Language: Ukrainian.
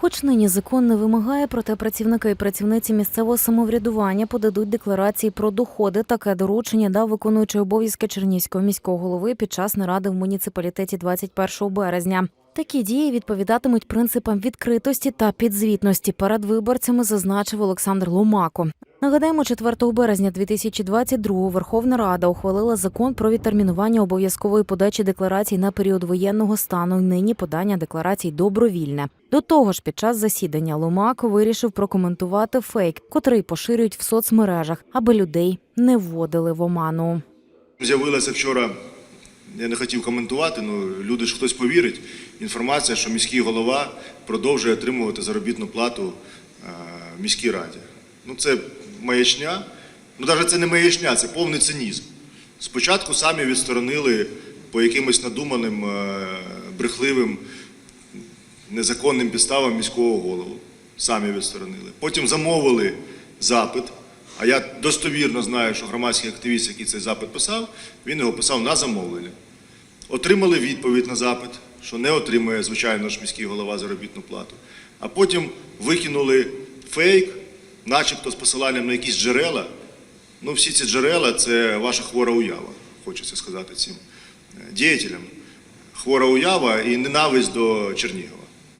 Хоч нині закон не вимагає, проте працівники і працівниці місцевого самоврядування подадуть декларації про доходи. Таке доручення дав виконуючий обов'язки Чернівського міського голови під час наради в муніципалітеті 21 березня. Такі дії відповідатимуть принципам відкритості та підзвітності перед виборцями, зазначив Олександр Ломако. Нагадаємо, 4 березня 2022 Верховна Рада ухвалила закон про відтермінування обов'язкової подачі декларацій на період воєнного стану. Нині подання декларацій добровільне. До того ж, під час засідання Ломако вирішив прокоментувати фейк, котрий поширюють в соцмережах, аби людей не вводили в оману. З'явилася вчора, я не хотів коментувати, ну люди ж хтось повірить. Інформація, що міський голова продовжує отримувати заробітну плату е, в міській раді. Ну це маячня. Ну навіть це не маячня, це повний цинізм. Спочатку самі відсторонили по якимось надуманим, е, брехливим, незаконним підставам міського голову. Самі відсторонили. Потім замовили запит. А я достовірно знаю, що громадський активіст, який цей запит писав, він його писав на замовлення. Отримали відповідь на запит, що не отримує, звичайно ж, міський голова заробітну плату. А потім викинули фейк, начебто з посиланням на якісь джерела. Ну, всі ці джерела це ваша хвора уява, хочеться сказати цим е, діятелям. Хвора уява і ненависть до Чернігова.